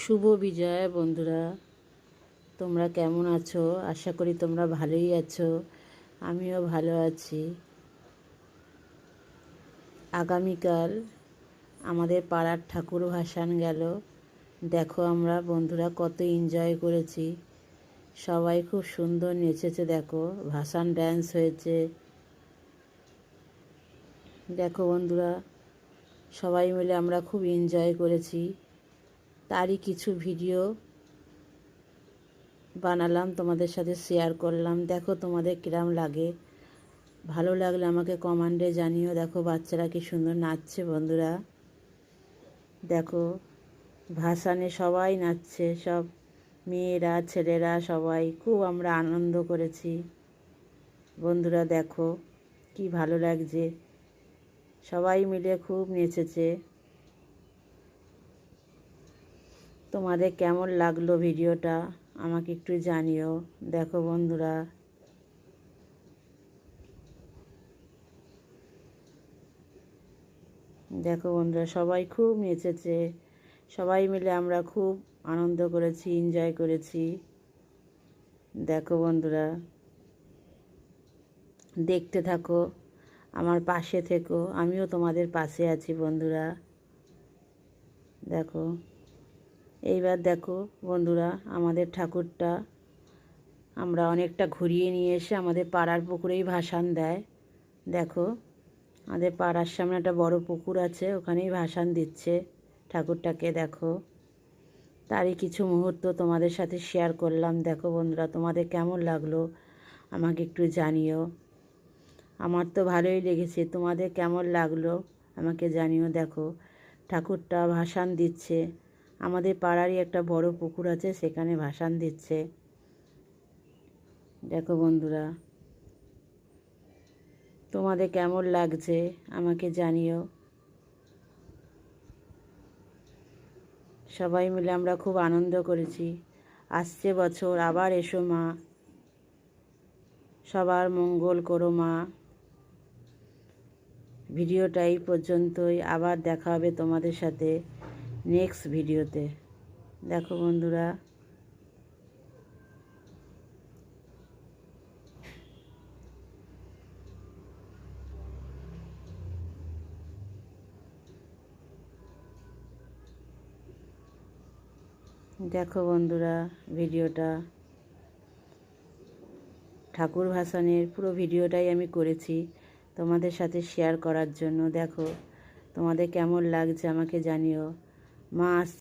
শুভ বিজয় বন্ধুরা। তোমরা কেমন আছো? আশা করি তোমরা ভালোই আছো। আমিও ভালো আছি। আগামীকাল আমাদের পাড়ার ঠাকুর ভাসান গেল। দেখো আমরা বন্ধুরা কত এনজয় করেছি। সবাই খুব সুন্দর নেচেছে, দেখো। ভাসান ড্যান্স হয়েছে। দেখো বন্ধুরা, সবাই মিলে আমরা খুব এনজয় করেছি। তারই কিছু ভিডিও বানালাম, তোমাদের সাথে শেয়ার করলাম। দেখো তোমাদের কিরাম লাগে। ভালো লাগলে আমাকে কমান্ডে জানিও। দেখো বাচ্চারা কি সুন্দর নাচছে বন্ধুরা। দেখো ভাসানে সবাই নাচছে, সব মেয়েরা, ছেলেরা সবাই। খুব আমরা আনন্দ করেছি। বন্ধুরা দেখো কি ভালো লাগছে। সবাই মিলে খুব নেচেছে। তোমাদের কেমন লাগল ভিডিওটা? আমাকে একটু জানিও। দেখো বন্ধুরা। দেখো বন্ধুরা, সবাই খুব নেচেছে। সবাই মিলে আমরা খুব আনন্দ করেছি এনজয় করেছি। দেখো বন্ধুরা। দেখতে থাকো, আমার পাশে থেকো। আমিও তোমাদের পাশে আছি বন্ধুরা। দেখো। এইবার দেখো বন্ধুরা, আমাদের ঠাকুরটা আমরা অনেকটা ঘুরিয়ে নিয়ে এসে আমাদের পাড়ার পুকুরেই ভাসান দেয়। দেখো, আমাদের পাড়ার সামনে একটা বড় পুকুর আছে, ওখানেই ভাসান দিচ্ছে ঠাকুরটাকে। দেখো, তারই কিছু মুহূর্ত তোমাদের সাথে শেয়ার করলাম। দেখো বন্ধুরা, তোমাদের কেমন লাগল আমাকে একটু জানিও। আমার তো ভালোই লেগেছে, তোমাদের কেমন লাগল আমাকে জানিও। দেখো, ঠাকুরটা ভাসান দিচ্ছে। আমাদের পাড়ারই একটা বড় পুকুর আছে, সেখানে ভাসান দিচ্ছে। দেখো বন্ধুরা, তোমাদের কেমন লাগছে আমাকে জানিও। সবাই মিলে আমরা খুব আনন্দ করেছি। আসছে বছর, আবার এসো মা। সবার মঙ্গল করো মা। ভিডিওটা এই পর্যন্তই, আবার দেখা হবে তোমাদের সাথে। নেক্সট ভিডিওতে দেখো বন্ধুরা। দেখো বন্ধুরা ভিডিওটা। ঠাকুর ভাসানের পুরো ভিডিওটাই আমি করেছি তোমাদের সাথে শেয়ার করার জন্য। দেখো তোমাদের কেমন লাগছে আমাকে জানিও। মা